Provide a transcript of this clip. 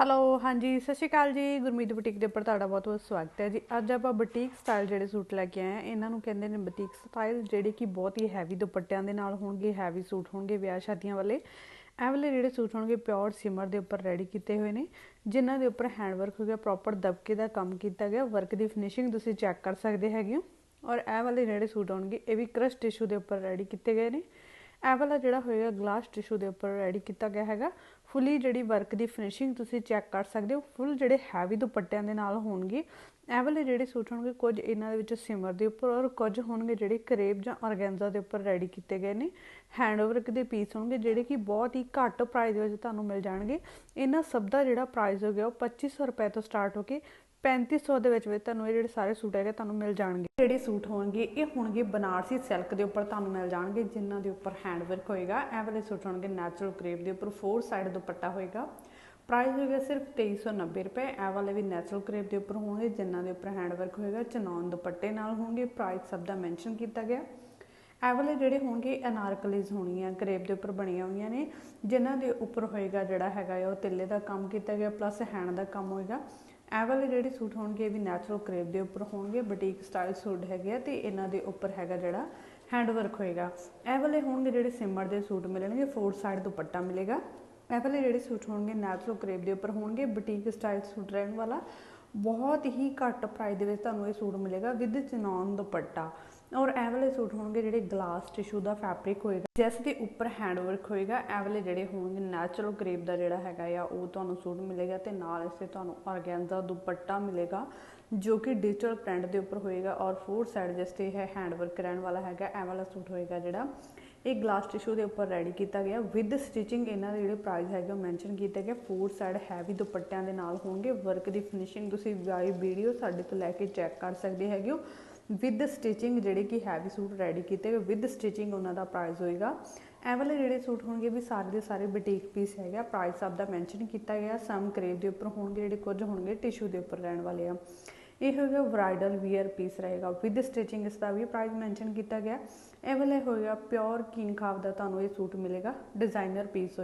Hello ਹਾਂਜੀ, ਸਤਿ ਸ਼੍ਰੀ ਅਕਾਲ ਜੀ। ਗੁਰਮੀਤ ਬੁਟੀਕ ਦੇ ਉੱਪਰ ਤੁਹਾਡਾ ਬਹੁਤ ਬਹੁਤ ਸਵਾਗਤ ਹੈ ਜੀ। ਅੱਜ ਆਪਾਂ ਬੁਟੀਕ ਸਟਾਈਲ ਜਿਹੜੇ ਸੂਟ ਲੈ ਕੇ ਆਏ ਆ ਇਹਨਾਂ ਨੂੰ ਕਹਿੰਦੇ ਨੇ ਬੁਟੀਕ ਸਟਾਈਲ ਜਿਹੜੇ ਕਿ ਬਹੁਤ ਹੀ ਹੈਵੀ ਦੁਪੱਟਿਆਂ ਦੇ ਨਾਲ ਹੋਣਗੇ ਹੈਵੀ ਸੂਟ ਹੋਣਗੇ, ਵਿਆਹ ਸ਼ਾਦੀਆਂ ਵਾਲੇ। ਇਹ ਵਾਲੇ ਜਿਹੜੇ ਸੂਟ ਹੋਣਗੇ ਪਿਓਰ ਸਿਮਰ ਦੇ ਉੱਪਰ ਰੈਡੀ ਕੀਤੇ ਹੋਏ ਨੇ, ਜਿਨ੍ਹਾਂ ਦੇ ਉੱਪਰ ਹੈਂਡ ਵਰਕ ਹੋ ਗਿਆ ਪ੍ਰੋਪਰ ਦਬਕੇ ਦਾ ਕੰਮ ਕੀਤਾ ਗਿਆ ਵਰਕ ਦੀ ਫਿਨਿਸ਼ਿੰਗ ਤੁਸੀਂ ਚੈੱਕ ਕਰ ਸਕਦੇ ਹੈਗੇ ਹੋ। ਔਰ ਇਹ ਵਾਲੇ ਜਿਹੜੇ ਸੂਟ ਹੋਣਗੇ, ਇਹ ਵੀ ਕ੍ਰਸ਼ ਟਿਸ਼ੂ ਦੇ ਉੱਪਰ ਰੈਡੀ ਕੀਤੇ ਗਏ ਨੇ। ਇਹ ਵਾਲਾ ਜਿਹੜਾ ਹੋਏਗਾ ਗਲਾਸ ਟਿਸ਼ੂ ਦੇ ਉੱਪਰ ਰੈਡੀ ਕੀਤਾ ਗਿਆ ਹੈਗਾ। ਫੁੱਲੀ ਜਿਹੜੀ ਵਰਕ ਦੀ ਫਿਨਿਸ਼ਿੰਗ ਤੁਸੀਂ ਚੈੱਕ ਕਰ ਸਕਦੇ ਹੋ। ਫੁੱਲ ਜਿਹੜੇ ਹੈਵੀ ਦੁਪੱਟਿਆਂ ਦੇ ਨਾਲ ਹੋਣਗੇ। ਇਹ ਵਾਲੇ ਜਿਹੜੇ ਸੂਟ ਹੋਣਗੇ, ਕੁਝ ਇਹਨਾਂ ਦੇ ਵਿੱਚ ਸਿਮਰ ਦੇ ਉੱਪਰ ਔਰ ਕੁਝ ਹੋਣਗੇ ਜਿਹੜੇ ਕਰੇਬ ਜਾਂ ਔਰਗੈਂਜਾ ਦੇ ਉੱਪਰ ਰੈਡੀ ਕੀਤੇ ਗਏ ਨੇ। ਹੈਂਡ ਵਰਕ ਦੇ ਪੀਸ ਹੋਣਗੇ, ਜਿਹੜੇ ਕਿ ਬਹੁਤ ਹੀ ਘੱਟ ਪ੍ਰਾਈਸ ਦੇ ਵਿੱਚ ਤੁਹਾਨੂੰ ਮਿਲ ਜਾਣਗੇ। ਇਹਨਾਂ ਸਭ ਦਾ ਜਿਹੜਾ ਪ੍ਰਾਈਸ ਹੋ ਗਿਆ ਉਹ 2500 ਰੁਪਏ ਤੋਂ ਸਟਾਰਟ ਹੋ ਕੇ 3500 ਦੇ ਵਿੱਚ ਵਿੱਚ ਤੁਹਾਨੂੰ ਇਹ ਜਿਹੜੇ ਸਾਰੇ ਸੂਟ ਹੈਗੇ ਤੁਹਾਨੂੰ ਮਿਲ ਜਾਣਗੇ। ਜਿਹੜੇ ਸੂਟ ਹੋਣਗੇ, ਇਹ ਹੋਣਗੇ ਬਨਾਰਸੀ ਸਿਲਕ ਦੇ ਉੱਪਰ ਤੁਹਾਨੂੰ ਮਿਲ ਜਾਣਗੇ, ਜਿਨ੍ਹਾਂ ਦੇ ਉੱਪਰ ਹੈਂਡ ਵਰਕ ਹੋਏਗਾ। ਇਹ ਵਾਲੇ ਸੂਟ ਹੋਣਗੇ ਨੈਚੁਰਲ ਕ੍ਰੇਪ ਦੇ ਉੱਪਰ ਫੋਰ ਸਾਈਡ ਦੁਪੱਟਾ ਹੋਏਗਾ। ਪ੍ਰਾਈਸ ਹੋਏਗਾ ਸਿਰਫ 2390 ਰੁਪਏ। ਇਹ ਵਾਲੇ ਵੀ ਨੈਚੁਰਲ ਕ੍ਰੇਪ ਦੇ ਉੱਪਰ ਹੋਣਗੇ, ਜਿਨ੍ਹਾਂ ਦੇ ਉੱਪਰ ਹੈਂਡ ਵਰਕ ਹੋਏਗਾ। ਚਨੌਨ ਦੁਪੱਟੇ ਨਾਲ ਹੋਣਗੇ ਪ੍ਰਾਈਸ ਸਭ ਦਾ ਮੈਂਸ਼ਨ ਕੀਤਾ ਗਿਆ। ਇਹ ਵਾਲੇ ਜਿਹੜੇ ਹੋਣਗੇ ਅਨਾਰਕਲੀਜ਼ ਹੋਣੀਆਂ ਕਰੇਪ ਦੇ ਉੱਪਰ ਬਣੀਆਂ ਹੋਈਆਂ ਨੇ, ਜਿਨ੍ਹਾਂ ਦੇ ਉੱਪਰ ਹੋਏਗਾ ਜਿਹੜਾ ਹੈਗਾ ਉਹ ਤਿੱਲੇ ਦਾ ਕੰਮ ਕੀਤਾ ਗਿਆ ਪਲੱਸ ਹੈਂਡ ਦਾ ਕੰਮ ਹੋਏਗਾ। ਇਹ ਵਾਲੇ ਜਿਹੜੇ ਸੂਟ ਹੋਣਗੇ, ਇਹ ਵੀ ਨੈਚੁਰਲ ਕਰੇਪ ਦੇ ਉੱਪਰ ਹੋਣਗੇ ਬੁਟੀਕ ਸਟਾਈਲ ਸੂਟ ਹੈਗੇ ਆ ਤੇ ਇਹਨਾਂ ਦੇ ਉੱਪਰ ਹੈਗਾ ਜਿਹੜਾ ਹੈਂਡ ਵਰਕ ਹੋਏਗਾ। ਇਹ ਵਾਲੇ ਹੋਣਗੇ ਜਿਹੜੇ ਸਿਮਰ ਦੇ ਸੂਟ ਮਿਲਣਗੇ ਫੋਰ ਸਾਈਡ ਦੁਪੱਟਾ ਮਿਲੇਗਾ। ਇਹ ਵਾਲੇ ਜਿਹੜੇ ਸੂਟ ਹੋਣਗੇ ਨੈਚੁਰਲ ਕਰੇਪ ਦੇ ਉੱਪਰ ਹੋਣਗੇ ਬੁਟੀਕ ਸਟਾਈਲ ਸੂਟ ਰਹਿਣ ਵਾਲਾ। ਬਹੁਤ ਹੀ ਘੱਟ ਪ੍ਰਾਈਸ ਦੇ ਵਿੱਚ ਤੁਹਾਨੂੰ ਇਹ ਸੂਟ ਮਿਲੇਗਾ ਵਿਦ ਚਨੌਨ ਦੁਪੱਟਾ। ਔਰ ਇਹ ਵਾਲੇ ਸੂਟ ਹੋਣਗੇ ਜਿਹੜੇ ਗਲਾਸ ਟਿਸ਼ੂ ਦਾ ਫੈਬਰਿਕ ਹੋਏਗਾ, ਜਿਸ ਦੇ ਉੱਪਰ ਹੈਂਡ ਵਰਕ ਹੋਏਗਾ। ਇਹ ਵਾਲੇ ਜਿਹੜੇ ਹੋਣਗੇ ਨੈਚੁਰਲ ਗ੍ਰੇਪ ਦਾ ਜਿਹੜਾ ਹੈਗਾ ਆ, ਉਹ ਤੁਹਾਨੂੰ ਸੂਟ ਮਿਲੇਗਾ ਤੇ ਨਾਲ ਇਸੇ ਤੁਹਾਨੂੰ ਆਰਗੈਂਜ਼ਾ ਦੁਪੱਟਾ ਮਿਲੇਗਾ, ਜੋ ਕਿ ਡਿਜੀਟਲ ਪ੍ਰਿੰਟ ਦੇ ਉੱਪਰ ਹੋਏਗਾ ਔਰ ਫੋਰ ਸਾਈਡ ਜਿਸ ਤੇ ਹੈ ਹੈਂਡ ਵਰਕ ਰਹਿਣ ਵਾਲਾ ਹੈਗਾ, ਇਹ ਵਾਲਾ ਸੂਟ ਹੋਏਗਾ ਜਿਹੜਾ। ਇਹ ਗਲਾਸ ਟਿਸ਼ੂ ਦੇ ਉੱਪਰ ਰੈਡੀ ਕੀਤਾ ਗਿਆ। ਵਿਦ ਸਟਿਚਿੰਗ ਇਹਨਾਂ ਦੇ ਜਿਹੜੇ ਪ੍ਰਾਈਸ ਹੈਗੇ, ਉਹ ਮੈਂਸ਼ਨ ਕੀਤਾ ਗਿਆ ਫੋਰ ਸਾਈਡ ਹੈਵੀ ਦੁਪੱਟਿਆਂ ਦੇ ਨਾਲ ਹੋਣਗੇ। ਵਰਕ ਦੀ ਫਿਨਿਸ਼ਿੰਗ ਤੁਸੀਂ ਵਾਈ ਵੀਡੀਓ ਸਾਡੇ ਤੋਂ ਲੈ ਕੇ ਚੈੱਕ ਕਰ ਸਕਦੇ ਹੈਗੇ ਹੋ। ਵਿਦ ਸਟਿਚਿੰਗ ਜਿਹੜੇ ਕਿ ਹੈਵੀ ਸੂਟ ਰੈਡੀ ਕੀਤੇ ਗਏ ਵਿਦ ਸਟਿਚਿੰਗ ਉਹਨਾਂ ਦਾ ਪ੍ਰਾਈਸ ਹੋਏਗਾ। ਇਹ ਵਾਲੇ ਜਿਹੜੇ ਸੂਟ ਹੋਣਗੇ ਵੀ ਸਾਰੇ ਦੇ ਸਾਰੇ ਬੁਟੀਕ ਪੀਸ ਹੈਗਾ ਪ੍ਰਾਈਸ ਸਭ ਦਾ ਮੈਂਸ਼ਨ ਕੀਤਾ ਗਿਆ ਸਮ ਕਰੇਵ ਦੇ ਉੱਪਰ ਹੋਣਗੇ, ਜਿਹੜੇ ਕੁਝ ਹੋਣਗੇ ਟਿਸ਼ੂ ਦੇ ਉੱਪਰ ਰਹਿਣ ਵਾਲੇ ਆ। ਇਹ ਹੋਏਗਾ ਬ੍ਰਾਈਡਲ ਵੀਅਰ ਪੀਸ ਰਹੇਗਾ। ਵਿਦ ਸਟਿਚਿੰਗ ਇਸ ਦਾ ਵੀ ਪ੍ਰਾਈਸ ਮੈਂਸ਼ਨ ਕੀਤਾ ਗਿਆ। ਇਹ ਵਾਲੇ ਹੋਏਗਾ ਪਿਓਰ ਕਿੰਗ ਖਾਬ ਦਾ ਤੁਹਾਨੂੰ ਇਹ ਸੂਟ ਮਿਲੇਗਾ। Designer piece